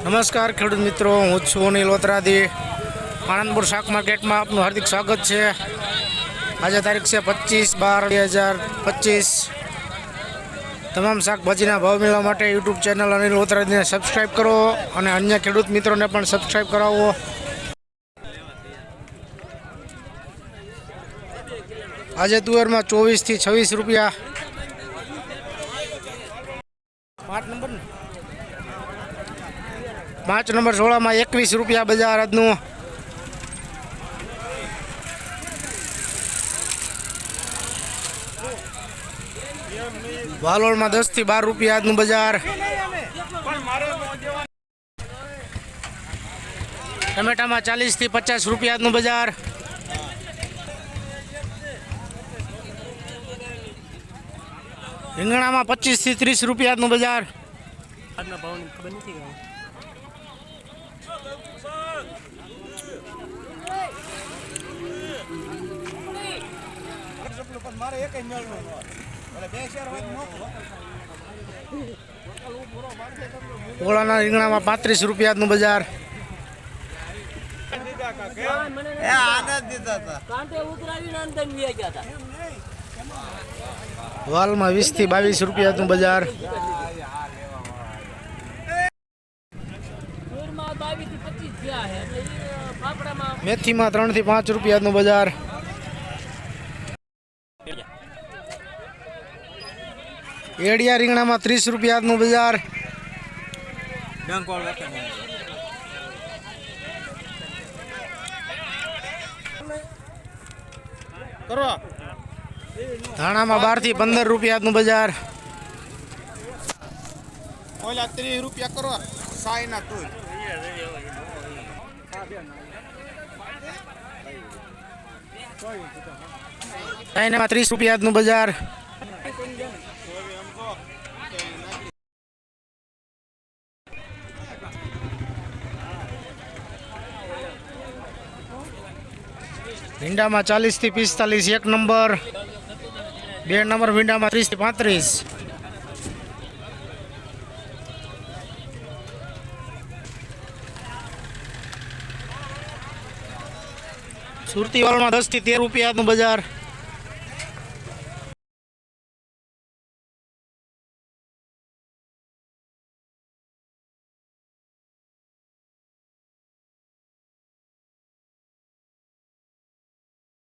નમસ્કાર ખેડૂત મિત્રો, હું છું અનિલ ઓતરાદી. આણંદપુર શાક માર્કેટમાં આપનું હાર્દિક સ્વાગત છે. આજે તારીખ છે પચીસ બાર બે હજાર પચીસ. તમામ શાકભાજીના ભાવ મેળવવા માટે યુટ્યુબ ચેનલ અનિલ ઓતરાદીને સબસ્ક્રાઈબ કરો અને અન્ય ખેડૂત મિત્રોને પણ સબસ્ક્રાઈબ કરાવો. આજે તુવેરમાં ચોવીસથી છવ્વીસ રૂપિયા. પાંચ નંબર ને? પાંચ નંબર સોળામાં એકવીસ રૂપિયા બજાર આજનું. વાલોળમાં દસથી બાર રૂપિયા આજનું બજાર. ટમેટામાં ચાલીસથી પચાસ રૂપિયા આજનું બજાર. રીંગણામાં પચીસથી ત્રીસ રૂપિયા આજનું બજાર. આજના ભાવની ખબર નથી ઓળાના રીંગણામાં પાંત્રીસ રૂપિયા આજનું બજાર વાલમાં વીસથી બાવીસ રૂપિયા આજનું બજાર દૂરમાં બાવીસથી પચીસ થયા છે એટલે ઈ ફાફડામાં મેથીમાં ત્રણથી પાંચ રૂપિયાનું બજાર. એડિયા રીંગણામાં ત્રીસ રૂપિયાનું બજાર. ધાણામાં બારથી પંદર રૂપિયાનું બજાર. ઓલા ત્રીસ રૂપિયા કરો. સાઈ ના તું ચાઇનામાં ત્રીસ રૂપિયાનું બજાર. ભીંડામાં ચાલીસથી પિસ્તાલીસ, એક નંબર. બે નંબર ભીંડામાં ત્રીસથી પાંત્રીસ. સુરતી વાળમાં દસથી તેર રૂપિયાનું બજાર.